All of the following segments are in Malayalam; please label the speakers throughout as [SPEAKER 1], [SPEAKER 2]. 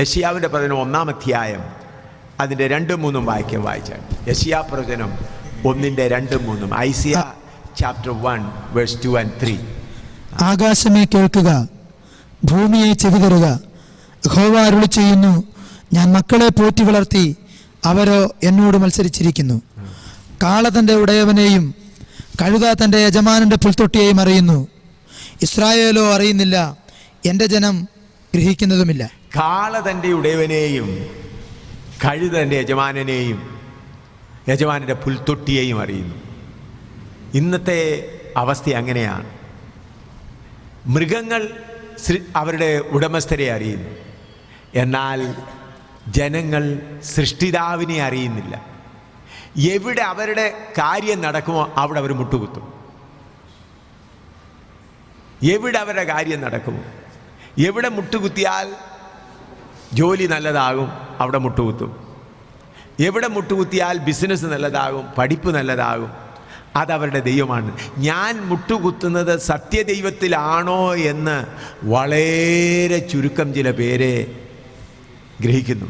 [SPEAKER 1] യഷിയാവിന്റെ പ്രവചനം ഒന്നാം അധ്യായം അതിന്റെ രണ്ടും മൂന്നും വായിക്കാൻ വായിച്ചാൽ യശിയാ പ്രവചനം ഒന്നിന്റെ രണ്ടും മൂന്നും. Isaiah chapter one verse two and three
[SPEAKER 2] ആകാശമേ കേൾക്കുക ഭൂമിയെ ചെവിതറുക ഹോവ അരുളി ചെയ്യുന്നു ഞാൻ മക്കളെ പോറ്റി വളർത്തി അവരോ എന്നോട് മത്സരിച്ചിരിക്കുന്നു. കാള തന്റെ ഉടയവനെയും കഴുത തന്റെ യജമാനന്റെ പുൽത്തൊട്ടിയെയും അറിയുന്നു. ഇസ്രായേലോ അറിയുന്നില്ല എന്റെ ജനം ഗ്രഹിക്കുന്നതുമില്ല.
[SPEAKER 1] കാള തന്റെ ഉടയവനെയും കഴുത തന്റെ യജമാനനെയും യജമാനന്റെ പുൽത്തൊട്ടിയെയും അറിയുന്നു. ഇന്നത്തെ അവസ്ഥ അങ്ങനെയാണ്. മൃഗങ്ങൾ അവരുടെ ഉടമസ്ഥരെ അറിയുന്നു. എന്നാൽ ജനങ്ങൾ സൃഷ്ടിതാവിനെ അറിയുന്നില്ല. എവിടെ അവരുടെ കാര്യം നടക്കുമോ അവിടെ അവർ മുട്ടുകുത്തും. എവിടെ അവരുടെ കാര്യം നടക്കുമോ? എവിടെ മുട്ടുകുത്തിയാൽ ജോലി നല്ലതാകും അവിടെ മുട്ടുകുത്തും. എവിടെ മുട്ടുകുത്തിയാൽ ബിസിനസ് നല്ലതാകും പഠിപ്പ് നല്ലതാകും അതവരുടെ ദൈവമാണ്. ഞാൻ മുട്ടുകുത്തുന്നത് സത്യദൈവത്തിലാണോ എന്ന് വളരെ ചുരുക്കം ചില പേരെ ഗ്രഹിക്കുന്നു.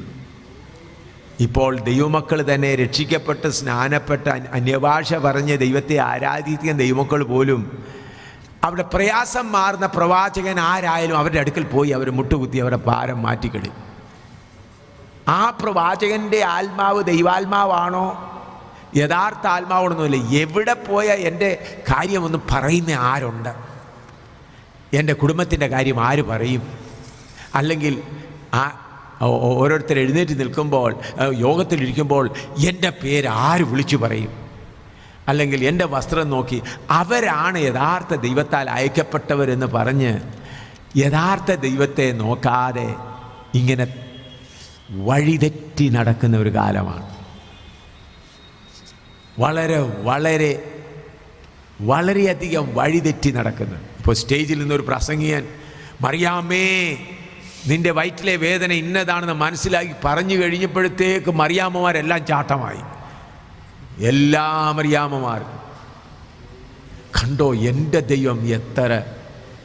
[SPEAKER 1] ഇപ്പോൾ ദൈവമക്കൾ തന്നെ രക്ഷിക്കപ്പെട്ട് സ്നാനപ്പെട്ട അന്യഭാഷ പറഞ്ഞ് ദൈവത്തെ ആരാധിക്കുന്ന ദൈവമക്കൾ പോലും അവിടെ പ്രയാസം മാറുന്ന പ്രവാചകൻ ആരായാലും അവരുടെ അടുക്കൽ പോയി അവർ മുട്ടുകുത്തി അവരുടെ ഭാരം മാറ്റിക്കളി ആ പ്രവാചകന്റെ ആത്മാവ് ദൈവാത്മാവാണോ? യഥാർത്ഥ ആത്മാവാണെന്നല്ല എവിടെ പോയ എന്റെ കാര്യമൊന്ന് പറയുന്ന ആരുണ്ട്? എന്റെ കുടുംബത്തിന്റെ കാര്യം ആര് പറയും? അല്ലെങ്കിൽ ആ ഓരോരുത്തർ എഴുന്നേറ്റ് നിൽക്കുമ്പോൾ യോഗത്തിലിരിക്കുമ്പോൾ എന്റെ പേര് ആര് വിളിച്ചു പറയും? അല്ലെങ്കിൽ എന്റെ വസ്ത്രം നോക്കി അവരാണ് യഥാർത്ഥ ദൈവത്താൽ അയക്കപ്പെട്ടവരെന്ന് പറഞ്ഞ് യഥാർത്ഥ ദൈവത്തെ നോക്കാതെ ഇങ്ങനെ വഴിതെറ്റി നടക്കുന്ന ഒരു കാലമാണ്. വളരെ വളരെ വളരെയധികം വഴിതെറ്റി നടക്കുന്നു. ഇപ്പോൾ സ്റ്റേജിൽ നിന്നൊരു പ്രസംഗിയൻ മറിയാമേ നിന്റെ വയറ്റിലെ വേദന ഇന്നതാണെന്ന് മനസ്സിലാക്കി പറഞ്ഞു കഴിഞ്ഞപ്പോഴത്തേക്ക് മറിയാമ്മമാരെല്ലാം ചാട്ടമായി. എല്ലാ മറിയാമ്മമാർ കണ്ടോ എന്റെ ദൈവം എത്ര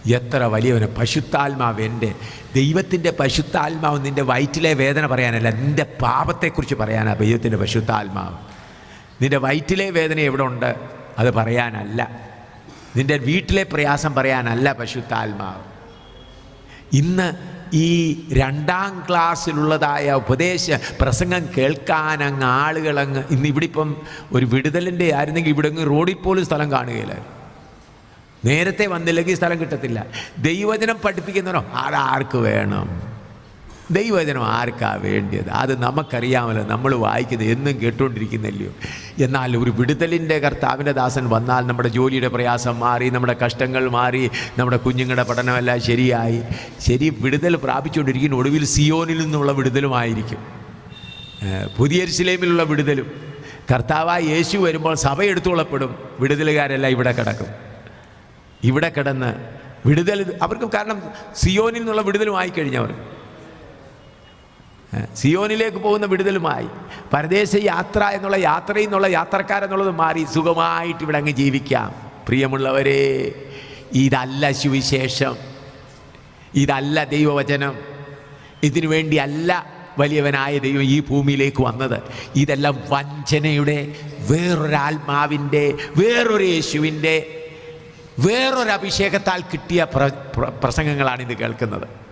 [SPEAKER 1] എത്ര വലിയവനെ പശുത്താത്മാവ് എന്റെ. ദൈവത്തിന്റെ പശുത്താത്മാവ് നിന്റെ വയറ്റിലെ വേദന പറയാനല്ല നിന്റെ പാപത്തെക്കുറിച്ച് പറയാനാണ് ദൈവത്തിന്റെ പശുത്താത്മാവ് നിന്റെ വയറ്റിലെ വേദന എവിടെ ഉണ്ട്? അത് പറയാനല്ല. നിന്റെ വീട്ടിലെ പ്രയാസം പറയാനല്ല പശുത്താത്മാവ് ഇന്ന് ഈ രണ്ടാം ക്ലാസ്സിലുള്ളതായ ഉപദേശ പ്രസംഗം കേൾക്കാൻ അങ്ങ് ആളുകളങ്ങ് ഇന്ന് ഇവിടെ ഇപ്പം ഒരു വിടുതലിന്റെ ആയിരുന്നെങ്കിൽ ഇവിടെ റോഡിൽ പോലും സ്ഥലം കാണുകയില്ലായിരുന്നു. നേരത്തെ വന്നില്ലെങ്കിൽ സ്ഥലം കിട്ടത്തില്ല. ദൈവചനം പഠിപ്പിക്കുന്നവനോ? അതാർക്ക് വേണം? ദൈവചനം ആർക്കാ വേണ്ടിയത്? അത് നമുക്കറിയാമല്ലോ. നമ്മൾ വായിക്കുന്നത് എന്നും കേട്ടുകൊണ്ടിരിക്കുന്നില്ലയോ എന്നാൽ ഒരു വിടുതലിന്റെ കർത്താവിന്റെ ദാസൻ വന്നാൽ നമ്മുടെ ജോലിയുടെ പ്രയാസം മാറി നമ്മുടെ കഷ്ടങ്ങൾ മാറി നമ്മുടെ കുഞ്ഞുങ്ങളുടെ പഠനമെല്ലാം ശരിയായി. ശരി വിടുതൽ പ്രാപിച്ചുകൊണ്ടിരിക്കുന്ന. ഒടുവിൽ സിയോനിൽ നിന്നുള്ള വിടുതലുമായിരിക്കും. പുതിയ ശിലേമിലുള്ള വിടുതലും. കർത്താവായ യേശു വരുമ്പോൾ സഭ എടുത്തുകൊള്ളപ്പെടും. വിടുതലുകാരെല്ലാം ഇവിടെ കിടക്കും. ഇവിടെ കിടന്ന് വിടുതൽ അവർക്ക് കാരണം സിയോനിൽ നിന്നുള്ള വിടുതലുമായി കഴിഞ്ഞവർ സിയോനിലേക്ക് പോകുന്ന വിടുതലുമായി. പരദേശ യാത്ര എന്നുള്ള യാത്രയിൽ നിന്നുള്ള യാത്രക്കാരെന്നുള്ളത് മാറി സുഖമായിട്ട് ഇവിടെ അങ്ങ് ജീവിക്കാം. പ്രിയമുള്ളവരെ ഇതല്ല സുവിശേഷം. ഇതല്ല ദൈവവചനം. ഇതിനു വേണ്ടിയല്ല വലിയവനായ ദൈവം ഈ ഭൂമിയിലേക്ക് വന്നത്. ഇതെല്ലാം വഞ്ചനയുടെ വേറൊരാത്മാവിന്റെ വേറൊരു യേശുവിന്റെ വേറൊരു അഭിഷേകത്താൽ കിട്ടിയ പ്ര പ്ര- പ്രസംഗങ്ങളാണ് ഇത് കേൾക്കുന്നത്.